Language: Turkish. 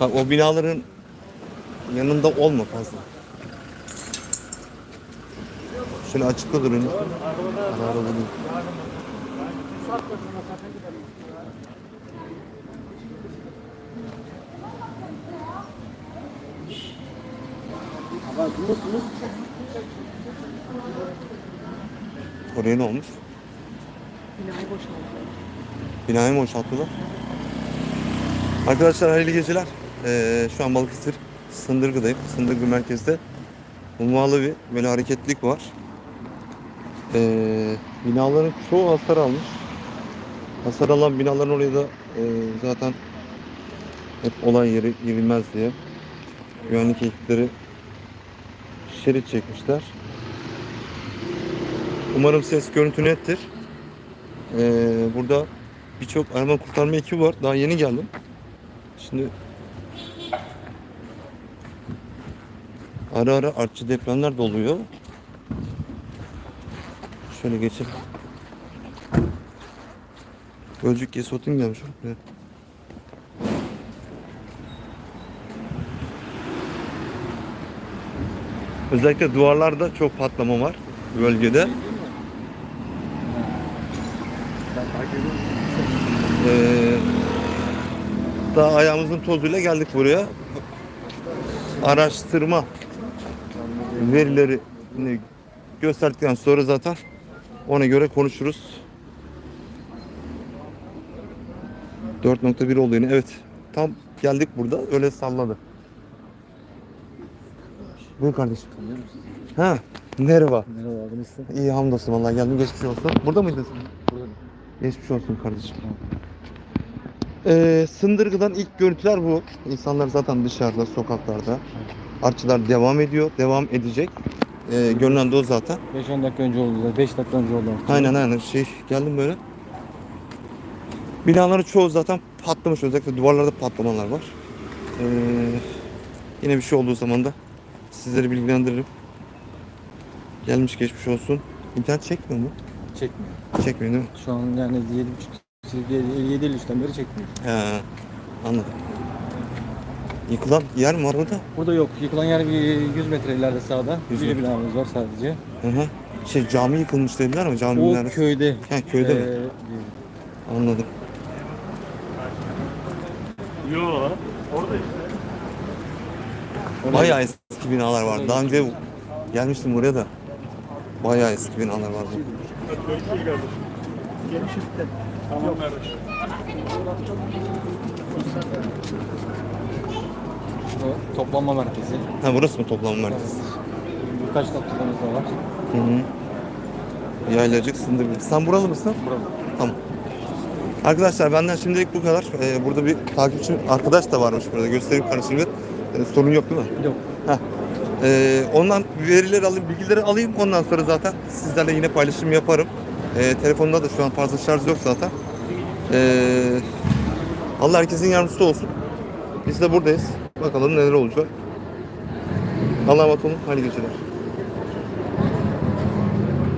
Bak o binaların yanında olma fazla. Şöyle açıkta durun. Ara ara bulun. Oraya ne olmuş? Binayı mı boşalttılar? Arkadaşlar hayırlı geceler. Ee, şu an Balıkesir Sındırgı'dayım. Sındırgı merkezde. Ummalı bir böyle hareketlik var. Ee, binaların çoğu hasar almış. Hasar alan binaların oraya da e, zaten hep olay yeri girilmez diye güvenlik ekipleri şerit çekmişler. Umarım ses görüntü nettir. Ee, burada birçok arama kurtarma ekibi var. Daha yeni geldim. Şimdi ara ara artçı depremler de oluyor. Şöyle geçelim. Gölcük Yesotin gelmiş. buraya. Özellikle duvarlarda çok patlama var bölgede. Ee, daha ayağımızın tozuyla geldik buraya. Araştırma verileri gösterdikten sonra zaten ona göre konuşuruz. 4.1 oldu yine. Evet. Tam geldik burada. Öyle salladı. Buyur kardeşim. Ha. Merhaba. Merhaba abi nasılsın? İyi hamdolsun vallahi geldim. Geçmiş olsun. Burada mıydın sen? Burada mı? Geçmiş olsun kardeşim. Ee, Sındırgı'dan ilk görüntüler bu. İnsanlar zaten dışarıda, sokaklarda. Artçılar devam ediyor, devam edecek. Ee, görünen de o zaten. 5-10 dakika önce oldu. 5 dakika önce oldu. Aynen aynen şey geldim böyle. Binaların çoğu zaten patlamış. Özellikle duvarlarda patlamalar var. Ee, yine bir şey olduğu zaman da sizleri bilgilendiririm. Gelmiş geçmiş olsun. İnternet çekmiyor mu? Çekmiyor. Çekmiyor değil mi? Şu an yani 7.5 7 53'ten beri çekmiyor. He, anladım. Yıkılan yer mi var orada? Burada yok. Yıkılan yer bir 100 metre ileride sağda. 100 Bir metre. binamız var sadece. Hı hı. Şey cami yıkılmış dediler mi? Cami O neresi? köyde. Ha, köyde mi? Ee, Anladım. Yo, orada işte. orada- Bayağı eski binalar var. Daha önce gelmiştim buraya da. Bayağı eski binalar var. burada. Görüşürüz kardeşim. Geniş üstte. Tamam kardeşim. O toplanma merkezi. Ha burası mı toplanma merkezi? Birkaç noktalarımız da var. Hı hı. Yaylacık sındır. Sen buralı mısın? Burada. Tamam. Arkadaşlar benden şimdilik bu kadar. Ee, burada bir takipçi arkadaş da varmış burada. Göstereyim bir. Ee, sorun yok değil mi? Yok. Heh. Ee, ondan verileri alayım, bilgileri alayım. Ondan sonra zaten sizlerle yine paylaşım yaparım. Ee, telefonda da şu an fazla şarj yok zaten. Ee, Allah herkesin yardımcısı olsun. Biz de buradayız. Bakalım neler olacak. Allah'a emanet olun. Hayırlı geceler.